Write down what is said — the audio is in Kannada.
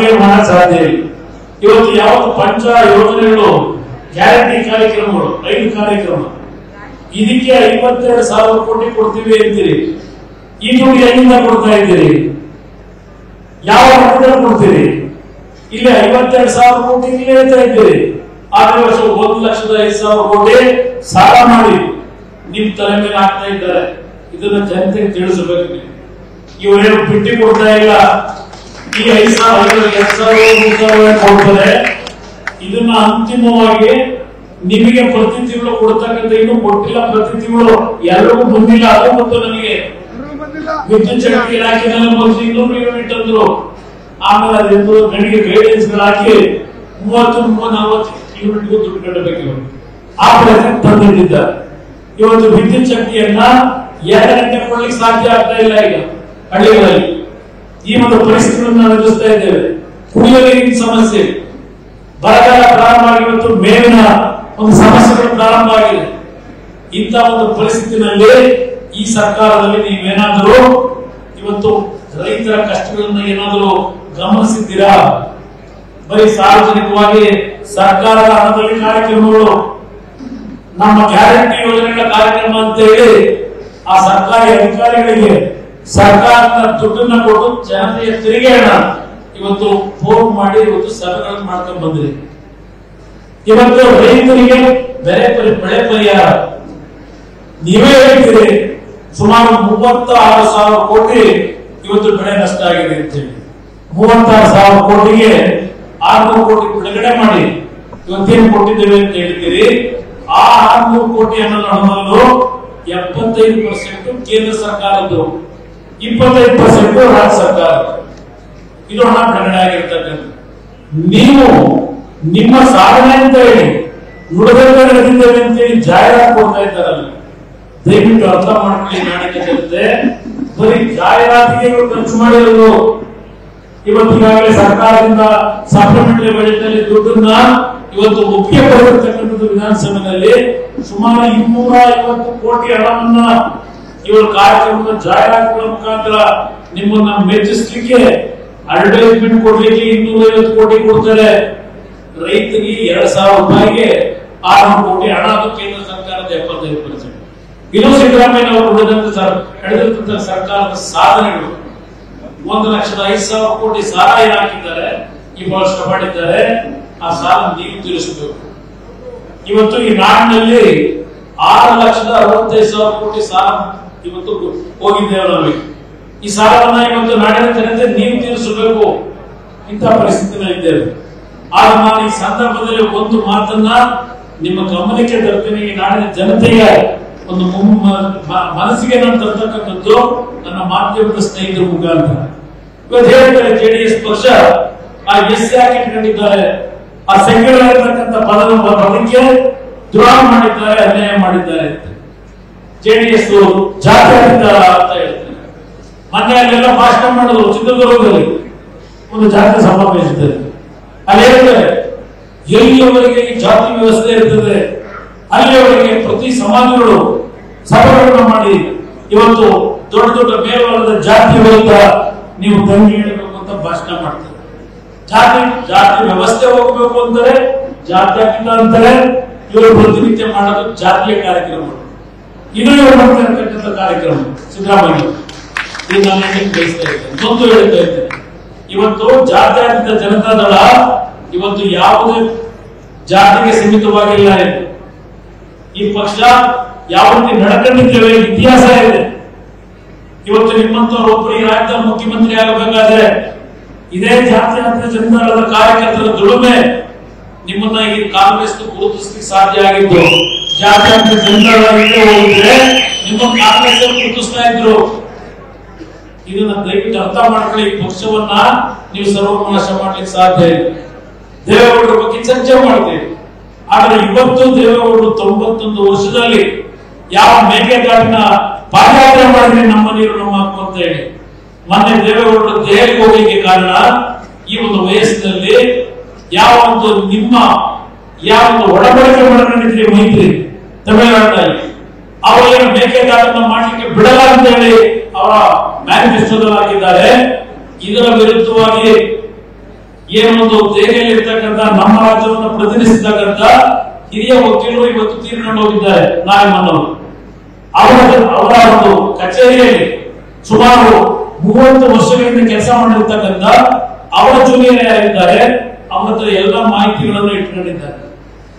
ಕೈ ಮಾಡಕ್ ಸಾಧ್ಯ ಇಲ್ಲ. ಇವತ್ತು ಯಾವತ್ತು ಪಂಚ ಯೋಜನೆಗಳು ಗ್ಯಾರಂಟಿ ಕಾರ್ಯಕ್ರಮಗಳು, ಐದು ಕಾರ್ಯಕ್ರಮ. ಇದಕ್ಕೆ ಐವತ್ತೆರಡು ಸಾವಿರ ಕೋಟಿ ಕೊಡ್ತೀವಿ ಅಂತೀರಿ. ಈ ದುಡ್ಡು ಎಲ್ಲಿಂದ ಕೊಡ್ತಾ ಇದ್ದೀರಿ. ಯಾವ ಹಣದಲ್ಲಿ ಕೊಡ್ತೀರಿ? ಇಲ್ಲಿ ಐವತ್ತೆರಡು ಸಾವಿರ ಕೋಟಿ ಇಲ್ಲಿ ಹೇಳ್ತಾ ಇದ್ದೀರಿ. ಆದ್ರೆ ವರ್ಷ ಒಂದು ಲಕ್ಷದ ಐದು ಸಾವಿರ ಕೋಟಿ ಸಾಲ ಮಾಡಿ ನಿಮ್ ತಲೆ ಮೇಲೆ ಹಾಕ್ತಾ ಇದ್ದಾರೆ. ಇದನ್ನ ಜನತೆಗೆ ತಿಳಿಸಬೇಕು. ಇವರೇನು ಬಿಟ್ಟಿ ಕೊಡ್ತಾ ಇಲ್ಲ. ಈ ಐದು ಸಾವಿರ ಎರಡು ಸಾವಿರ ಕೊಡ್ತಾರೆ. ಇದನ್ನ ಅಂತಿಮವಾಗಿ ನಿಮಗೆ ಪ್ರತಿ ತಿಂಗಳು ಕೊಡ್ತಕ್ಕಂಥ ಇನ್ನು ಕೊಟ್ಟಿಲ್ಲ ಪ್ರತಿ ತಿಂಗಳು ಎಲ್ಲರಿಗೂ ಬಂದಿಲ್ಲ, ಅದು ಗೊತ್ತು ನನಗೆ ವಿದ್ಯುತ್ ಶಕ್ತಿ ಇಲಾಖೆನಲ್ಲಿ ಮೊದಲು ಇನ್ನೂರು ಯೂನಿಟ್ ಅಂದ್ರು. ಆಮೇಲೆ ಅದೆಂದು ನನಗೆ ಗೈಡೆನ್ಸ್ ಹಾಕಿ ಮೂವತ್ತು ಮೂವತ್ತು, ನಲವತ್ತು ಯೂನಿಟ್ಗೂ ದುಡ್ಡು ಕಟ್ಟಬೇಕು ಇವರು. ಆ ಪ್ರಯತ್ನ ತಂದಿಟ್ಟಿದ್ದಾರೆ ಇವತ್ತು ವಿದ್ಯುತ್ ಶಕ್ತಿಯನ್ನ ಎರಡು ಗಂಟೆ ಕೊಡ್ಲಿಕ್ಕೆ ಸಾಧ್ಯ ಆಗ್ತಾ ಇಲ್ಲ ಈಗ. ಹಳ್ಳಿಗಳಲ್ಲಿ. ಈ ಒಂದು ಪರಿಸ್ಥಿತಿಯನ್ನು ನಾವು ಎದುರಿಸ್ತಾ ಇದ್ದೇವೆ. ಕುಡಿಯುವ ನೀರಿನ ಸಮಸ್ಯೆ? ಬರಗಾಲ ಪ್ರಾರಂಭ ಆಗಿವತ್ತು ಮೇವಿನ ಒಂದು ಸಮಸ್ಯೆಗಳು ಪ್ರಾರಂಭ ಆಗಿದೆ. ಇಂಥ ಒಂದು ಪರಿಸ್ಥಿತಿನಲ್ಲಿ ಈ ಸರ್ಕಾರದಲ್ಲಿ ನೀವೇನಾದರೂ ಇವತ್ತು ರೈತರ ಕಷ್ಟಗಳನ್ನ ಏನಾದರೂ ಗಮನಿಸಿದ್ದೀರಾ? ಬರೀ ಸಾರ್ವಜನಿಕವಾಗಿ ಸರ್ಕಾರದ ಹಣದಲ್ಲಿ ಕಾರ್ಯಕ್ರಮಗಳು, ನಮ್ಮ ಗ್ಯಾರಂಟಿ ಯೋಜನೆಗಳ ಕಾರ್ಯಕ್ರಮ ಅಂತ ಹೇಳಿ ಆ ಸರ್ಕಾರಿ ಅಧಿಕಾರಿಗಳಿಗೆ ಸರ್ಕಾರದ ದುಡ್ಡನ್ನ ಕೊಟ್ಟು ಜನತೆಯ ತೆರಿಗೆ ಇವತ್ತು ಫೋನ್ ಮಾಡಿ ಇವತ್ತು ಸಭೆಗಳನ್ನು ಮಾಡ್ಕೊಂಡು ಬಂದಿದೆ. ಇವತ್ತು ರೈತರಿಗೆ ಬೆಳೆ ಪರಿ, ಬೆಳೆ ಪರಿಹಾರ. ನೀವೇ ಹೇಳ್ತೀರಿ, ಸುಮಾರು ಮೂವತ್ತಾರು ಸಾವಿರ ಕೋಟಿ ಇವತ್ತು ಬೆಳೆ ನಷ್ಟ ಆಗಿದೆ ಅಂತ ಹೇಳಿ. ಮೂವತ್ತಾರು ಸಾವಿರ ಕೋಟಿಗೆ ಆರ್ನೂರು ಕೋಟಿ ಬಿಡುಗಡೆ ಮಾಡಿ. ಇವತ್ತೇನು ಕೊಟ್ಟಿದ್ದೇವೆ ಅಂತ ಹೇಳ್ತೀರಿ ಆ ಆರ್ನೂರು ಕೋಟಿ ಹಣವನ್ನು ಎಪ್ಪತ್ತೈದು ಪರ್ಸೆಂಟ್ ಕೇಂದ್ರ ಸರ್ಕಾರದ್ದು. ಇಪ್ಪತ್ತೈದು ಪರ್ಸೆಂಟ್ ರಾಜ್ಯ ಸರ್ಕಾರ. ಇದು ಹಣ ಬಿಡುಗಡೆ ಆಗಿರ್ತಕ್ಕಂಥ ನೀವು ನಿಮ್ಮ ಸಾಧನೆ ಅಂತ ಹೇಳಿ ನುಡಿದಂತೆ ನಡೆದಿದ್ದೇವೆ ಅಂತ ಹೇಳಿ ಜಾಹೀರಾತು ಕೊಡ್ತಾ ಇದ್ದಾರಲ್ಲ, ದಯವಿಟ್ಟು ಅರ್ಥ ಮಾಡ್ಕೊಳ್ಳಿ ನಾಡಿನ ಜನತೆ ಬರೀ ಜಾಹೀರಾತಿಗೆ ಖರ್ಚು ಮಾಡಿರೋದು. ಇವತ್ತು ಈಗಾಗಲೇ ಸರ್ಕಾರದಿಂದ ಸಪ್ಲಿಮೆಂಟರಿ ಬಜೆಟ್ನಲ್ಲಿ ದುಡ್ಡನ್ನ ಇವತ್ತು ಒಪ್ಪಿಗೆ ಬರತಕ್ಕಂಥದ್ದು ವಿಧಾನಸಭೆಯಲ್ಲಿ ಸುಮಾರು ಇನ್ನೂರ ಐವತ್ತು ಕೋಟಿ ಹಣವನ್ನ ಇವರು ಕಾರ್ಯಕ್ರಮದ ಜಾಹೀರಾತುಗಳ ಮುಖಾಂತರ ನಿಮ್ಮನ್ನ ಮೆಚ್ಚಿಸಲಿಕ್ಕೆ ಅಡ್ವರ್ಟೈಸ್ಮೆಂಟ್ ಕೊಡ್ಲಿಕ್ಕೆ ಇನ್ನೂರ ಐವತ್ತು ಕೋಟಿ ಕೊಡ್ತಾರೆ. ರೈತರಿಗೆ ಎರಡ್ ಸಾವಿರ ರೂಪಾಯಿಗೆ ಆರ್ನೂರು ಕೋಟಿ ಹಣ ಕೇಂದ್ರ ಸರ್ಕಾರದ ಎಪ್ಪತ್ತೈದು ಪರ್ಸೆಂಟ್ ಇದು ಸಿದ್ದರಾಮಯ್ಯ ಅವರು ನಡೆದಂತ ಸರ್ಕಾರದ ಸಾಧನೆಗಳು. ಒಂದು ಲಕ್ಷದ ಐದು ಸಾವಿರ ಕೋಟಿ ಸಾಲ ಏನಾಗಿದ್ದಾರೆ ಹಾಕಿದ್ದಾರೆ, ಈ ವರ್ಷ ಮಾಡಿದ್ದಾರೆ, ಆ ಸಾಲ ನೀವು ತೀರಿಸಬೇಕು. ಇವತ್ತು ಈ ನಾಡಿನಲ್ಲಿ ಆರು ಲಕ್ಷದ ಅರವತ್ತೈದು ಸಾವಿರ ಕೋಟಿ ಸಾಲ ಇವತ್ತು ಹೋಗಿದ್ದೇವೆ ಈ ಸಾಲವನ್ನ ಇವತ್ತು ನಾಡಿನ ಜನತೆ ನೀವು ತೀರಿಸಬೇಕು. ಇಂತಹ ಪರಿಸ್ಥಿತಿನ ಇದ್ದೇವೆ. ಆಗ ನಾನು ಈ ಸಂದರ್ಭದಲ್ಲಿ ಒಂದು ಮಾತನ್ನ ನಿಮ್ಮ ಗಮನಕ್ಕೆ ತರ್ತೀನಿ ಈ ನಾಡಿನ ಜನತೆಯ ಒಂದು ಮನಸ್ಸಿಗೆ ನಾನು ತರ್ತಕ್ಕಂಥದ್ದು ನನ್ನ ಮಾಧ್ಯಮದ ಸ್ನೇಹಿತರ ಮುಖಾಂತರ. ಇವತ್ತು ಹೇಳ್ತಾರೆ ಜೆಡಿಎಸ್ ಪಕ್ಷ. ಆ ಎಸ್ ಯಾಕೆ ಇಟ್ಕೊಂಡಿದ್ದಾರೆ. ಆ ಸಂಘಗಳಾಗಿರ್ತಕ್ಕಂಥ ಪದದ ಪದಕ್ಕೆ ದ್ರೋಹ ಮಾಡಿದ್ದಾರೆ, ಅನ್ಯಾಯ ಮಾಡಿದ್ದಾರೆ ಅಂತ. ಜೆಡಿಎಸ್ ಜಾತ್ಯತೀತ ಅಂತ ಹೇಳ್ತಾರೆ. ಮೊನ್ನೆ ಭಾಷಣ ಮಾಡೋದು ಚಿತ್ರದುರ್ಗದಲ್ಲಿ ಒಂದು ಜಾತಿ ಸಮಾವೇಶದಲ್ಲಿ ಅಲ್ಲಿ ಹೇಳ್ತಾರೆ ಎಲ್ಲಿಯವರೆಗೆ ಜಾತಿ ವ್ಯವಸ್ಥೆ ಇರ್ತದೆ, ಅಲ್ಲಿಯವರೆಗೆ ಪ್ರತಿ ಸಮಾಜಗಳು ಸಭೆಗಳನ್ನು ಮಾಡಿ, ಇವತ್ತು ದೊಡ್ಡ ದೊಡ್ಡ ಮೇಲ್ವರ್ಗದ ಜಾತಿ ವಿರುದ್ಧ ನೀವು ದಂಗೆ ಹೇಳಬೇಕು ಅಂತ ಭಾಷಣ ಮಾಡ್ತಾರೆ. ಜಾತಿ ಜಾತಿ ವ್ಯವಸ್ಥೆ ಹೋಗಬೇಕು ಅಂತಾರೆ, ಜಾತ್ಯತೀತ ಅಂತಾರೆ, ಇವರು ಪ್ರತಿನಿತ್ಯ ಮಾಡೋದು ಜಾತಿಯ ಕಾರ್ಯಕ್ರಮಗಳು ಇದು ಇವರು ಇರ್ತಕ್ಕಂಥ ಕಾರ್ಯಕ್ರಮ, ಸಿದ್ದರಾಮಯ್ಯ. ಇದು ಬಯಸ್ತಾ ಇದ್ದೇನೆ ನೊಂದು ಹೇಳ್ತಾ ಇದ್ದೇನೆ. ಇವತ್ತು ಜಾತ್ಯಾತೀತ ಜನತಾದಳ ಇವತ್ತು ಯಾವುದೇ ಜಾತಿಗೆ ಸೀಮಿತವಾಗಿಲ್ಲ ಇದು. ಈ ಪಕ್ಷ ಯಾವ ರೀತಿ ನಡ್ಕೊಂಡಿದ್ದೇವೆ ಇತಿಹಾಸ ಇದೆ. ಇವತ್ತು ನಿಮ್ಮಂತವ್ರು ಒಬ್ಬರಿಗೆ ರಾಜ್ಯದ ಮುಖ್ಯಮಂತ್ರಿ ಆಗಬೇಕಾದ್ರೆ ಇದೇ ಜಾತ್ಯಾತೀತ ಜನತಾದಳದ ಕಾರ್ಯಕರ್ತರ ದುಡಿಮೆ ನಿಮ್ಮನ್ನ ಈ ಕಾಂಗ್ರೆಸ್ ಗುರುತಿಸಲಿಕ್ಕೆ ಸಾಧ್ಯ ಆಗಿದ್ದು. ಅಂತ ಹಿಂದೆ ಹೋಗಿದ್ರೆ ನಿಮ್ಮ ಕಾಂಗ್ರೆಸ್ ಗುರುತಿಸ್ತಾ ಇದ್ರು. ಇದನ್ನ ದಯವಿಟ್ಟು ಅರ್ಥ ಮಾಡ್ಕೊಳ್ಳಿ. ಪಕ್ಷವನ್ನ ನೀವು ಸರ್ವನಾಶ ಮಾಡ್ಲಿಕ್ಕೆ ಸಾಧ್ಯ ಇಲ್ಲ. ದೇವೇಗೌಡರ ಬಗ್ಗೆ ಚರ್ಚೆ ಮಾಡ್ತೀವಿ. ಆದ್ರೆ ಇವತ್ತು ದೇವೇಗೌಡರು ತೊಂಬತ್ತೊಂದು ವರ್ಷದಲ್ಲಿ ಯಾವ ಮೇಕೆದಾಟಿನ ಪಾದಯಾತ್ರೆ ಮಾಡಿದ್ರೆ ನಮ್ಮ ನೀರು ನಮ್ಮ ಅಂತ ಹೇಳಿ. ಮೊನ್ನೆ ದೇವೇಗೌಡರು ದೆಹಲಿಗೆ ಹೋಗಲಿಕ್ಕೆ ಕಾರಣ ಈ ಒಂದು ವಯಸ್ಸಿನಲ್ಲಿ ಯಾವ ಒಂದು ನಿಮ್ಮ ಯಾವ ಒಂದು ಒಡಂಬಡಿಕೆ ಮಾಡಿದ್ರೆ ಮೈತ್ರಿ. ತಮಿಳುನಾಡಿನಲ್ಲಿ. ಅವರೇನು ಮೇಕೆದಾಟನ್ನ ಮಾಡಲಿಕ್ಕೆ ಬಿಡಲ್ಲ ಅಂತ ಹೇಳಿ ಅವರ ಮ್ಯಾನಿಫೆಸ್ಟೋದಲ್ಲಿ ಹಾಕಿದ್ದಾರೆ ಇದರ ವಿರುದ್ಧವಾಗಿ ಏನೊಂದು ಇರ್ತಕ್ಕಂಥ ನಮ್ಮ ರಾಜ್ಯವನ್ನು ಪ್ರತಿನಿಧಿಸತಕ್ಕಂಥ ಹಿರಿಯ ವಕೀಲರು ಇವತ್ತು ತೀರ್ಕೊಂಡು ಹೋಗಿದ್ದಾರೆ, ನಾಯಮ್ಮನವರು. ಅವರ ಅವರ ಒಂದು ಕಚೇರಿಯಲ್ಲಿ ಸುಮಾರು ಮೂವತ್ತು ವರ್ಷಗಳಿಂದ ಕೆಲಸ ಮಾಡಿರ್ತಕ್ಕಂಥ ಅವರ ಜೂನಿಯರ್ ಯಾರಿದ್ದಾರೆ, ಅವರ ಹತ್ರ ಎಲ್ಲ ಮಾಹಿತಿಗಳನ್ನು ಇಟ್ಕೊಂಡಿದ್ದಾರೆ ಅವರ